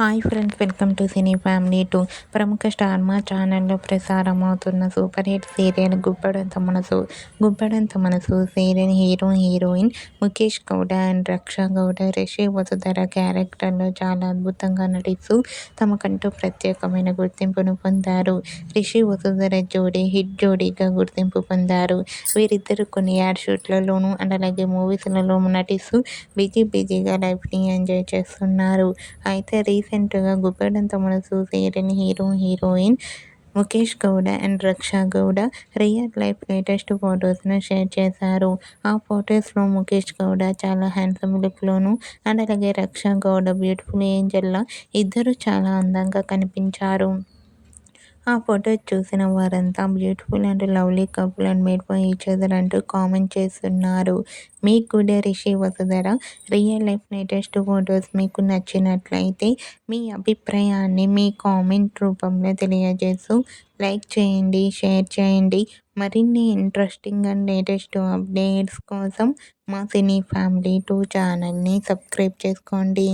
Hi friends welcome to cine family two. ప్రముఖ star Maa ఛానల్లో ప్రసారం అవుతున్న super hit serial Guppedantha Manasu Guppedantha Manasu. Serial hero heroine Mukesh Gowda and Raksha Gowda. Rishi Vasudhara క్యారెక్టర్లో చాలా అద్భుతంగా నటిస్తూ తమకంటూ ప్రత్యేకమైన గుర్తింపును పొందారు. రిషి వసుధర జోడీ హిట్ జోడీగా గుర్తింపు పొందారు. వీరిద్దరు కొన్ని యాడ్ షూట్లలోనూ అండ్ అలాగే మూవీస్లలో నటిస్తూ బిజీ బిజీగా లైఫ్ని ఎంజాయ్ చేస్తున్నారు. అయితే రీసెంట్గా Guppedantha Manasu serial hero heroine Mukesh Gowda and Raksha Gowda real life latest ఫొటోస్ను share చేశారు. ఆ ఫొటోస్లో ముఖేష్ గౌడ చాలా హ్యాండ్సమ్ లుక్లోను అండ్ అలాగే రక్ష గౌడ బ్యూటిఫుల్ ఏంజల్లా ఇద్దరు చాలా అందంగా కనిపించారు. ఆ ఫోటో చూసిన వారంతా beautiful and lovely couple and made for each other అంటూ కామెంట్ చేస్తున్నారు. మీకు కూడా Rishi Vasudhara real life latest photos మీకు నచ్చినట్లయితే మీ అభిప్రాయాన్ని మీ కామెంట్ రూపంలో తెలియజేస్తూ లైక్ చేయండి షేర్ చేయండి. మరిన్ని ఇంట్రెస్టింగ్ అండ్ లేటెస్ట్ అప్డేట్స్ కోసం మా సినీ ఫ్యామిలీ టూ ఛానల్ని సబ్స్క్రైబ్ చేసుకోండి.